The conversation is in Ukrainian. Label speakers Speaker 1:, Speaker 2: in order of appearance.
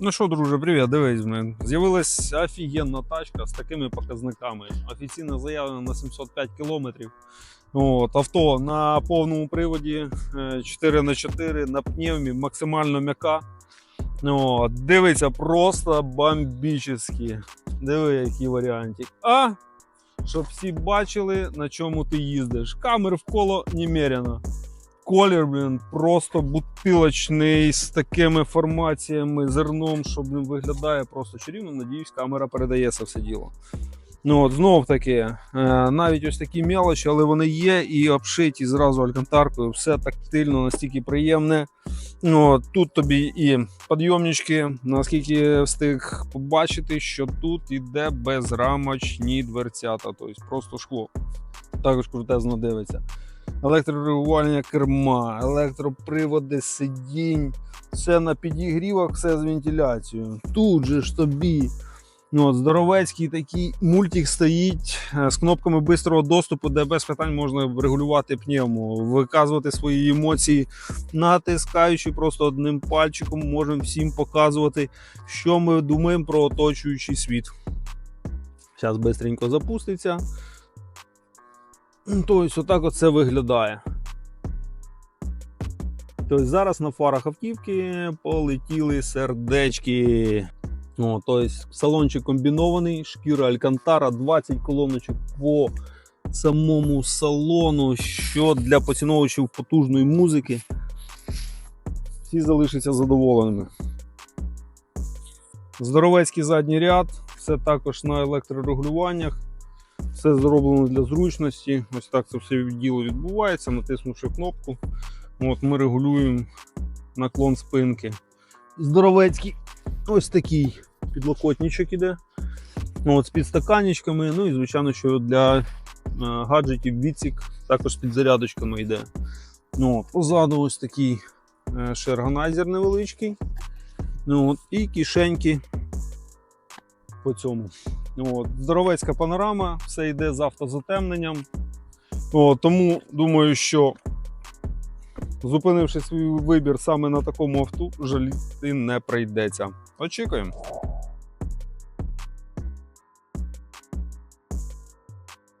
Speaker 1: Ну що, друже, привіт, дивись, блин. З'явилась офігенна тачка з такими показниками. Офіційно заявлено на 705 кілометрів. От, авто на повному приводі 4х4 на пневмі, максимально м'яка. Дивиться просто бомбічний. Диви, який варіантик. А щоб всі бачили, на чому ти їздиш. Камер вколо немерено. Колір, блін, просто бутилочний з такими формаціями, зерном, що блін, виглядає просто чарівно. Надіюсь, камера передає це все діло. Ну от знов таки, е, навіть ось такі мелочі, але вони є і обшиті зразу алькантаркою. Все тактильно, настільки приємне. Ну, от, тут тобі і підйомнички, наскільки встиг побачити, що тут іде безрамочні дверцята, тобто просто шкло. Також крутезно дивиться. Електрорегулювання керма, електроприводи, сидінь, все на підігрівах, все з вентиляцією. Тут же ж тобі ну, от, здоровецький такий мультик стоїть е, з кнопками бистрого доступу, де без питань можна регулювати пневму, виказувати свої емоції, натискаючи просто одним пальчиком, можемо всім показувати, що ми думаємо про оточуючий світ. Зараз швидко запуститься. Тобто, отак от це виглядає. Тобто зараз на фарах автівки полетіли сердечки. О, тобто салончик комбінований, шкіра Алькантара, 20 колоночок по самому салону, що для поціновувачів потужної музики. Всі залишаться задоволеними. Здоровецький задній ряд, все також на електрорегулюваннях. Все зроблено для зручності. Ось так це все діло відбувається, натиснувши кнопку. От Ми регулюємо наклон спинки. Здоровецький ось такий підлокотничок іде. От, з підстаканечками. Ну і звичайно, що для е, гаджетів відсік також з підзарядочками йде. Ну, от, позаду ось такий е, шергонайзер невеличкий. Ну, от, і кишеньки по цьому. От, здоровецька панорама, все йде з автозатемненням. От, тому думаю, що зупинивши свій вибір саме на такому авто, жаліти не прийдеться. Очікуємо.